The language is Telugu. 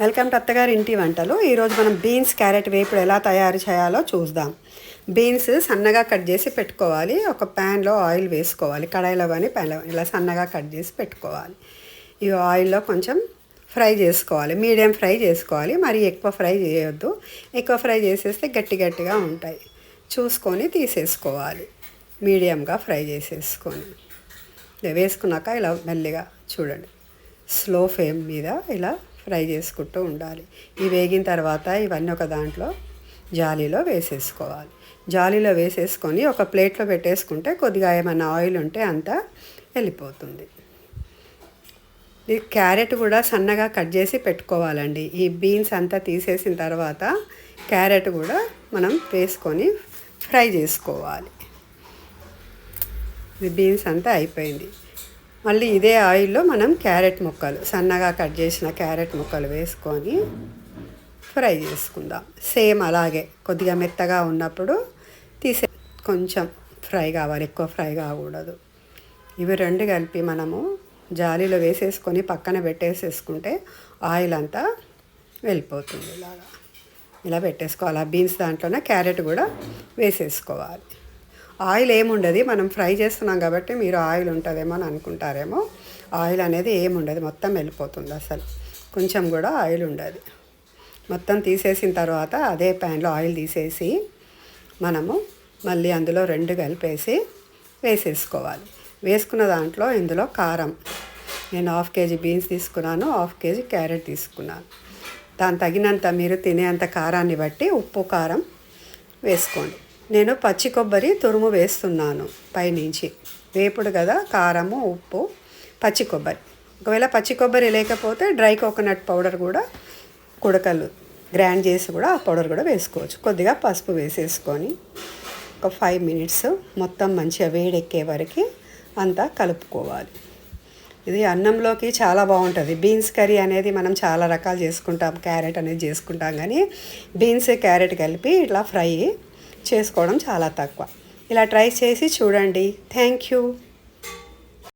వెల్కమ్ టు అత్తగారి ఇంటి వంటలు. ఈరోజు మనం బీన్స్ క్యారెట్ వేపుడు ఎలా తయారు చేయాలో చూద్దాం. బీన్స్ సన్నగా కట్ చేసి పెట్టుకోవాలి. ఒక ప్యాన్లో ఆయిల్ వేసుకోవాలి. కడాయిలో కానీ ప్యాన్లో ఇలా సన్నగా కట్ చేసి పెట్టుకోవాలి. ఈ ఆయిల్లో కొంచెం ఫ్రై చేసుకోవాలి. మీడియం ఫ్రై చేసుకోవాలి. మరి ఎక్కువ ఫ్రై చేయొద్దు. ఎక్కువ ఫ్రై చేసేస్తే గట్టి గట్టిగా ఉంటాయి. చూసుకొని తీసేసుకోవాలి. మీడియంగా ఫ్రై చేసేసుకొని. వేసుకున్నాక ఇలా మెల్లిగా చూడండి. స్లో ఫ్లేమ్ మీద ఇలా ఫ్రై చేసుకుంటూ ఉండాలి. ఇవి వేగిన తర్వాత ఇవన్నీ ఒక దాంట్లో జాలీలో వేసేసుకోవాలి. జాలీలో వేసేసుకొని ఒక ప్లేట్లో పెట్టేసుకుంటే కొద్దిగా ఏమైనా ఆయిల్ ఉంటే అంతా వెళ్ళిపోతుంది. ఈ క్యారెట్ కూడా సన్నగా కట్ చేసి పెట్టుకోవాలండి. ఈ బీన్స్ అంతా తీసేసిన తర్వాత క్యారెట్ కూడా మనం వేసుకొని ఫ్రై చేసుకోవాలి. ఇది బీన్స్ అంతా అయిపోయింది. మళ్ళీ ఇదే ఆయిల్లో మనం క్యారెట్ ముక్కలు సన్నగా కట్ చేసిన క్యారెట్ ముక్కలు వేసుకొని ఫ్రై చేసుకుందాం. సేమ్ అలాగే కొద్దిగా మెత్తగా ఉన్నప్పుడు తీసే కొంచెం ఫ్రై కావాలి ఎక్కువ ఫ్రై కాకూడదు. ఇవి రెండు కలిపి మనము జాలీలో వేసేసుకొని పక్కన పెట్టేసేసుకుంటే ఆయిల్ అంతా వెళ్ళిపోతుంది ఇలాగా. ఇలా పెట్టేసుకోవాలి. ఆ బీన్స్ దాంట్లోనే క్యారెట్ కూడా వేసేసుకోవాలి. ఆయిల్ ఏముండదు మనం ఫ్రై చేస్తున్నాం కాబట్టి మీరు ఆయిల్ ఉంటుందేమో అని అనుకుంటారేమో. ఆయిల్ అనేది ఏముండదు మొత్తం వెళ్ళిపోతుంది అసలు. కొంచెం కూడా ఆయిల్ ఉండదు. మొత్తం తీసేసిన తర్వాత అదే ప్యాన్లో ఆయిల్ తీసేసి మనము మళ్ళీ అందులో రెండు కలిపేసి వేసేసుకోవాలి. వేసుకున్న దాంట్లో ఇందులో కారం. నేను హాఫ్ కేజీ బీన్స్ తీసుకున్నాను హాఫ్ కేజీ క్యారెట్ తీసుకున్నాను. దాని తగినంత మీరు తినేంత కారాన్ని బట్టి ఉప్పు కారం వేసుకోండి. నేను పచ్చి కొబ్బరి తురుము వేస్తున్నాను పైనుంచి. వేపుడు కదా కారము ఉప్పు పచ్చి కొబ్బరి. ఒకవేళ పచ్చి కొబ్బరి లేకపోతే డ్రై కోకోనట్ పౌడర్ కూడా కుడకలు గ్రైండ్ చేసి కూడా ఆ పౌడర్ కూడా వేసుకోవచ్చు. కొద్దిగా పసుపు వేసేసుకొని ఒక ఫైవ్ మినిట్స్ మొత్తం మంచిగా వేడెక్కే వరకు అంతా కలుపుకోవాలి. ఇది అన్నంలోకి చాలా బాగుంటుంది. బీన్స్ కర్రీ అనేది మనం చాలా రకాలు చేసుకుంటాం క్యారెట్ అనేది చేసుకుంటాం కానీ బీన్స్ క్యారెట్ కలిపి ఇట్లా ఫ్రై చేసుకోవడం చాలా తక్కువ. ఇలా ట్రై చేసి చూడండి. Thank you.